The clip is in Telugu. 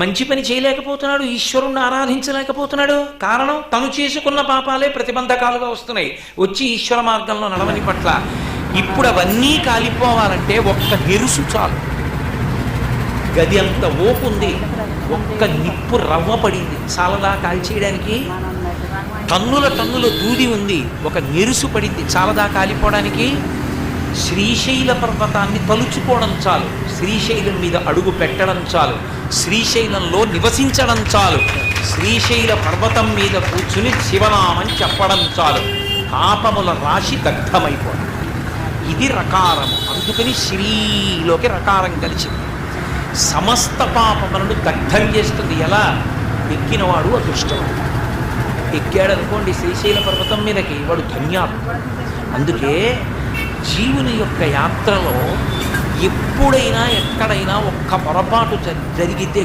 మంచి పని చేయలేకపోతున్నాడు ఈశ్వరుణ్ణి ఆరాధించలేకపోతున్నాడు. కారణం తను చేసుకున్న పాపాలే ప్రతిబంధకాలుగా వస్తున్నాయి. వచ్చి ఈశ్వర మార్గంలో నడవని పట్ల ఇప్పుడు అవన్నీ కాలిపోవాలంటే ఒక్క నిరుసు చాలు. గది అంత ఓపు ఉంది ఒక్క నిప్పు రవ్వ పడింది. చాలదా కాల్చేయడానికి టన్నుల టన్నుల దూది ఉంది ఒక నిరుసు పడింది. చాలదా కాలిపోవడానికి? శ్రీశైల పర్వతాన్ని తలుచుకోవడం చాలు. శ్రీశైలం మీద అడుగు పెట్టడం చాలు. శ్రీశైలంలో నివసించడం చాలు. శ్రీశైల పర్వతం మీద కూర్చుని శివనామం చెప్పడం చాలు. పాపముల రాశి దగ్ధమైపోవడం ఇది రకారం. అందుకని శ్రీలోకి రకారం కలిసింది. సమస్త పాపములను దగ్ధం చేస్తుంది. ఎలా? ఎక్కినవాడు అదృష్టవాడు ఎక్కాడనుకోండి శ్రీశైల పర్వతం మీదకి. వాడు ధన్యాత్మ. అందుకే జీవుని యొక్క యాత్రలో ఎప్పుడైనా ఎక్కడైనా ఒక్క పొరపాటు జ- జరిగితే